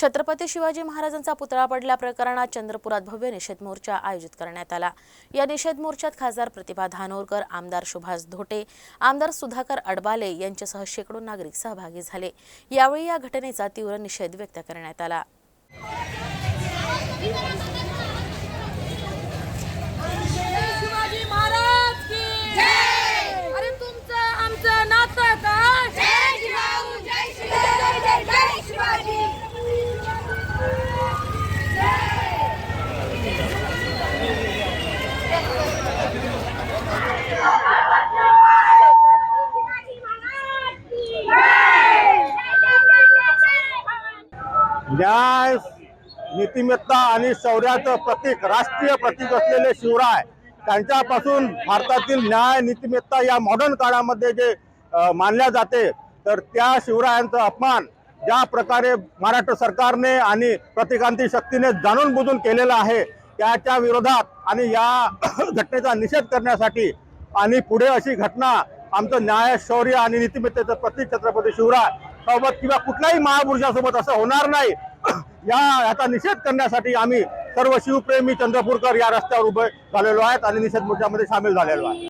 छत्रपती शिवाजी महाराजांचा पुतळा पडल्या प्रकरणात चंद्रपुरात भव्य निषेध मोर्चा आयोजित करण्यात आला. या निषेध मोर्चात खासदार प्रतिभा धानोरकर आमदार सुभाष धोटे आमदार सुधाकर अडबाले यांच्यासह शेकडो नागरिक सहभागी झाले. यावेळी या घटनेचा तीव्र निषेध व्यक्त करण्यात आला. न्याय नीतिमत्ता आणि शौर्याचं प्रतीक राष्ट्रीय प्रतीक असलेले शिवराय त्यांच्यापासून भारतातील न्याय नीतिमत्ता या मॉडर्न काळामध्ये जे मानल्या जाते तर त्या शिवरायांचा अपमान ज्या प्रकारे महाराष्ट्र सरकारने आणि प्रतिकांती शक्तीने जाणून बुजून केलेला आहे त्याच्या विरोधात आणि या घटनेचा निषेध करण्यासाठी आणि पुढे अशी घटना आमचं न्याय शौर्य आणि नीतिमत्तेचं प्रतीक छत्रपती शिवराय सोबत किंवा कुठल्याही महापुरुषासोबत असं होणार नाही. या याचा निषेध करण्यासाठी आम्ही सर्व शिवप्रेमी चंद्रपूरकर या रस्त्यावर उभे झालेलो आहेत आणि निषेध मोर्चामध्ये सामील झालेलो आहे.